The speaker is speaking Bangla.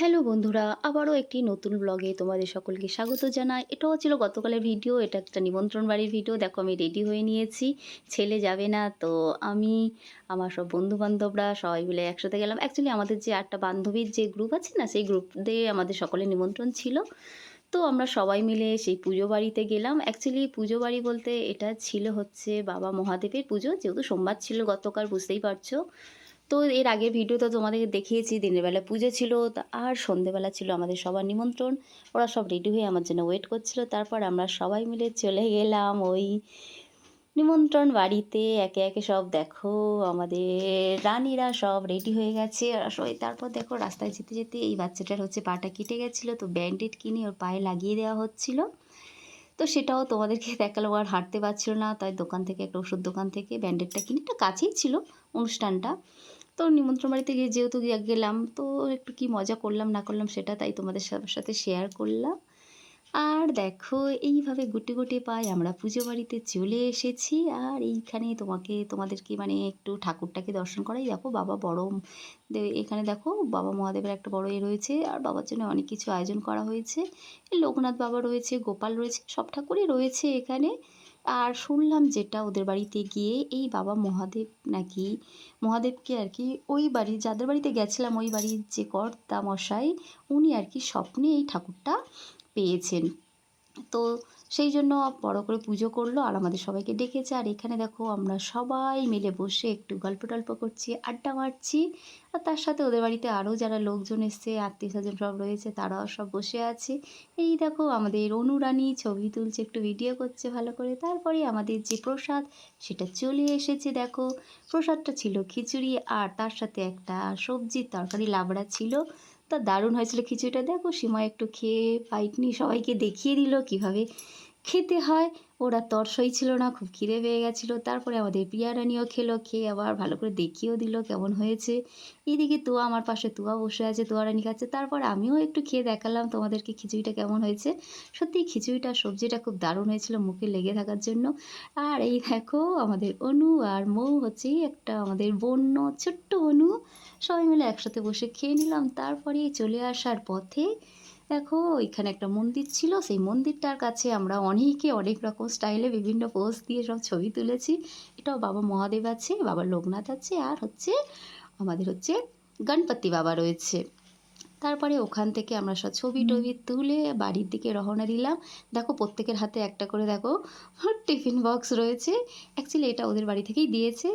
হ্যালো বন্ধুরা, আবারও একটি নতুন ব্লগে তোমাদের সকলকে স্বাগত জানাই। এটাও ছিল গতকালের ভিডিও এটা একটা নিমন্ত্রণ বাড়ির ভিডিও দেখো, আমি রেডি হয়ে নিয়েছি, ছেলে যাবে না, তো আমি, আমার সব বন্ধু বান্ধবরা সবাই মিলে একসাথে গেলাম। অ্যাকচুয়ালি আমাদের যে আটটা বান্ধবীর যে গ্রুপ আছে না, সেই গ্রুপ দিয়ে আমাদের সকলের নিমন্ত্রণ ছিল। তো আমরা সবাই মিলে সেই পুজো বাড়িতে গেলাম। অ্যাকচুয়ালি পুজো বাড়ি বলতে এটা ছিল হচ্ছে বাবা মহাদেবের পুজো। যেহেতু সোমবার ছিল গতকাল, বুঝতেই পারছ। তো এর আগের ভিডিওতে তোমাদেরকে দেখিয়েছি, দিনের বেলা পুজো ছিল, তা আর সন্ধেবেলা ছিল আমাদের সবার নিমন্ত্রণ। ওরা সব রেডি হয়ে আমার জন্য ওয়েট করছিল, তারপর আমরা সবাই মিলে চলে গেলাম ওই নিমন্ত্রণ বাড়িতে। একে একে সব দেখো, আমাদের রানীরা সব রেডি হয়ে গেছে। তারপর দেখো রাস্তায় যেতে যেতে এই বাচ্চাটার হচ্ছে পাটা কেটে গেছিল, তো ব্যান্ডেড কিনে ওর পায়ে লাগিয়ে দেওয়া হচ্ছিল। তো সেটাও তোমাদেরকে দেখাল, আর হাঁটতে পারছিল না, তাই দোকান থেকে, একটা ওষুধ দোকান থেকে ব্যান্ডেডটা কিনে, একটা কাছেই ছিল অনুষ্ঠানটা। তো নিমন্ত্রণ বাড়িতে গিয়ে যেহেতু গেলাম, তো একটু কি মজা করলাম না করলাম সেটা তাই তোমাদের সবার সাথে শেয়ার করলাম। আর দেখো, এইভাবে গুটি গুটি পাই আমরা পুজো বাড়িতে চলে এসেছি। আর এইখানে তোমাকে, তোমাদেরকে মানে একটু ঠাকুরটাকে দর্শন করাই। দেখো, বাবা বড় এখানে দেখো, বাবা মহাদেবের একটা বড় এ রয়েছে। আর বাবার জন্য অনেক কিছু আয়োজন করা হয়েছে। লোকনাথ বাবা রয়েছে, গোপাল রয়েছে, সব ঠাকুরই রয়েছে এখানে। আর শুনলাম যেটা ওদের বাড়িতে গিয়ে এই বাবা মহাদেব নাকি, মহাদেবকে আর কি ওই বাড়ি যাদের বাড়িতে গেছিলাম ওই বাড়ির যে কর্তা মশাই, উনি আর কি স্বপ্নে এই ঠাকুরটা পেয়েছেন। তো সেই জন্য বড় করে পুজো করল আর আমাদের সবাইকে ডেকেছে। আর এখানে দেখো আমরা সবাই মিলে বসে একটু গল্প টল্প করছি, আড্ডা মারছি। আর তার সাথে ওদের বাড়িতে আরও যারা লোকজন এসছে, আত্মীয় স্বজন সব রয়েছে, তারাও সব বসে আছে। এই দেখো আমাদের অনুরানী ছবি তুলছে, একটু ভিডিও করছে ভালো করে। তারপরে আমাদের যে প্রসাদ, সেটা চলে এসেছে দেখো। প্রসাদটা ছিল খিচুড়ি আর তার সাথে একটা সবজির তরকারি, লাবড়া ছিল। তা দারুণ হয়েছিল খিচুড়িটা। দেখো সীমা একটু খেয়ে পাইকনি সবাইকে দেখিয়ে দিল কীভাবে খেতে হয়। ওরা তরসই ছিল না, খুব খিদে পেয়ে গেছিল। তারপরে আমাদের প্রিয়া রানিও খেলো, খেয়ে আবার ভালো করে দেখিয়েও দিল কেমন হয়েছে। এদিকে তুয়া আমার পাশে, তুয়া বসে আছে তুয়া রানি খাচ্ছে। তারপর আমিও একটু খেয়ে দেখালাম তোমাদেরকে খিচুড়িটা কেমন হয়েছে। সত্যি খিচুড়িটা, সবজিটা খুব দারুণ হয়েছিল মুখে লেগে থাকার জন্য। আর এই দেখো আমাদের অনু আর মৌ হচ্ছে একটা আমাদের বন্য, ছোট্ট অনু। সবাই মিলে একসাথে বসে খেয়ে নিলাম। তারপরে চলে আসার পথে দেখো ওইখানে একটা মন্দির ছিল সেই মন্দিরটার কাছে আমরা অনেকে অনেক রকম স্টাইলে বিভিন্ন পোজ দিয়ে সব ছবি তুলেছি। এটাও বাবা মহাদেব আছে বাবা লোকনাথ আছে আর হচ্ছে আমাদের হচ্ছে গণপতি বাবা রয়েছে। তারপরে ওখান থেকে আমরা সব ছবি টবি তুলে বাড়ির দিকে রওনা দিলাম। দেখো প্রত্যেকের হাতে একটা করে দেখো টিফিন বক্স রয়েছে। অ্যাকচুয়ালি এটা ওদের বাড়ি থেকেই দিয়েছে।